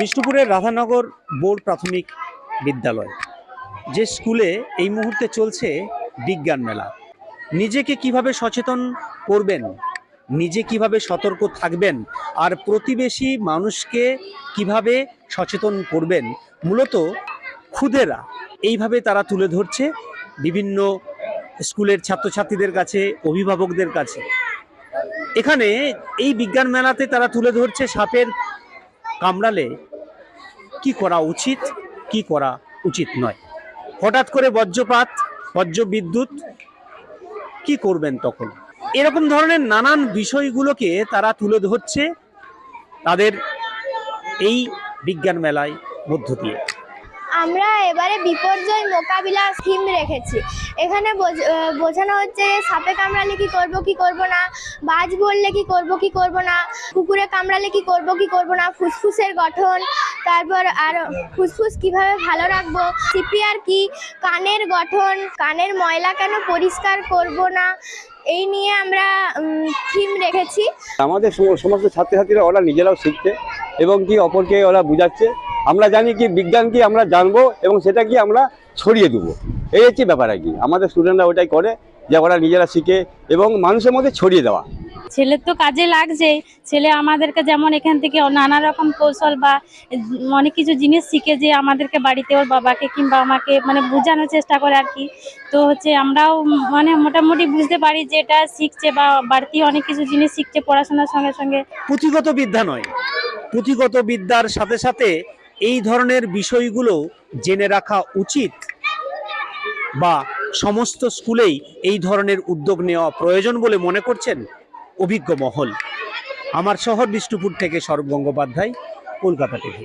বিষ্ণুপুরের রাধানগর বোর্ড প্রাথমিক বিদ্যালয়। যে স্কুলে এই মুহূর্তে চলছে বিজ্ঞান মেলা। নিজেকে কীভাবে সচেতন করবেন, নিজে কীভাবে সতর্ক থাকবেন, আর প্রতিবেশী মানুষকে কীভাবে সচেতন করবেন, মূলত খুদেরা। এইভাবে তারা তুলে ধরছে বিভিন্ন স্কুলের ছাত্রছাত্রীদের কাছে, অভিভাবকদের কাছে। এখানে এই বিজ্ঞান মেলাতে তারা তুলে ধরছে সাপের কামড়ালে করা উচিত, কি করা উচিত নয়। হঠাৎ করে বজ্রপাত বজ্র বিদ্যুৎ কি করবেন তখন? এরকম ধরনের নানান বিষয়গুলোকে তারা তুলে ধরছে তাদের এই বিজ্ঞান মেলায় মধ্য দিয়ে। আমরা এবারে বিপর্যয় মোকাবিলা থিম রেখেছি। এখানে বোঝ- বোঝানো হচ্ছে সাপে কামড়ালে কি করব কি করব না, বাজ বললে কি করব কি করব না, কুকুরে কামড়ালে কি করব কি করব না, ফুসফুসের গঠন তারপর আর ফুসফুস কীভাবে ভালো রাখব? সিপিআর কি? কানের গঠন, কানের ময়লা কেন পরিষ্কার করব না? এই নিয়ে আমরা থিম রেখেছি। আমাদের সম- সমস্ত ছাত্রছাত্রীরা ওরা নিজেরাও শিখছে এবং কি অপরকে ওরা বুঝাচ্ছে। আমরা জানি কি বিজ্ঞান কি আমরা জানব এবং সেটা কি আমরা ছড়িয়ে দেবো। এই হচ্ছে ব্যাপার আর কি। আমাদের স্টুডেন্টরা ওটাই করে যে ওরা নিজেরা শিখে এবং মানুষের মধ্যে ছড়িয়ে দেওয়া। ছেলের তো কাজে লাগছে। ছেলে আমাদেরকে যেমন এখান থেকে নানা রকম কৌশল বা অনেক কিছু জিনিস শিখে যে আমাদেরকে বাড়িতে ওর বাবাকে কিংবা আমাকে মানে বোঝানোর চেষ্টা করে আর কি। তো হচ্ছে আমরাও মানে মোটামুটি বুঝতে পারি যে এটা শিখছে বা বাড়তি অনেক কিছু জিনিস শিখছে পড়াশোনার সঙ্গে সঙ্গে। পুঁথিগত বিদ্যা নয়। পুঁথিগত বিদ্যার সাথে সাথে এই ধরনের বিষয়গুলো জেনে রাখা উচিত বা সমস্ত স্কুলেই এই ধরনের উদ্যোগ নেওয়া প্রয়োজন বলে মনে করছেন? অভিজ্ঞ মহল। আমার শহর বিষ্ণুপুর থেকে সৌরভ গঙ্গোপাধ্যায় কলকাতা থেকে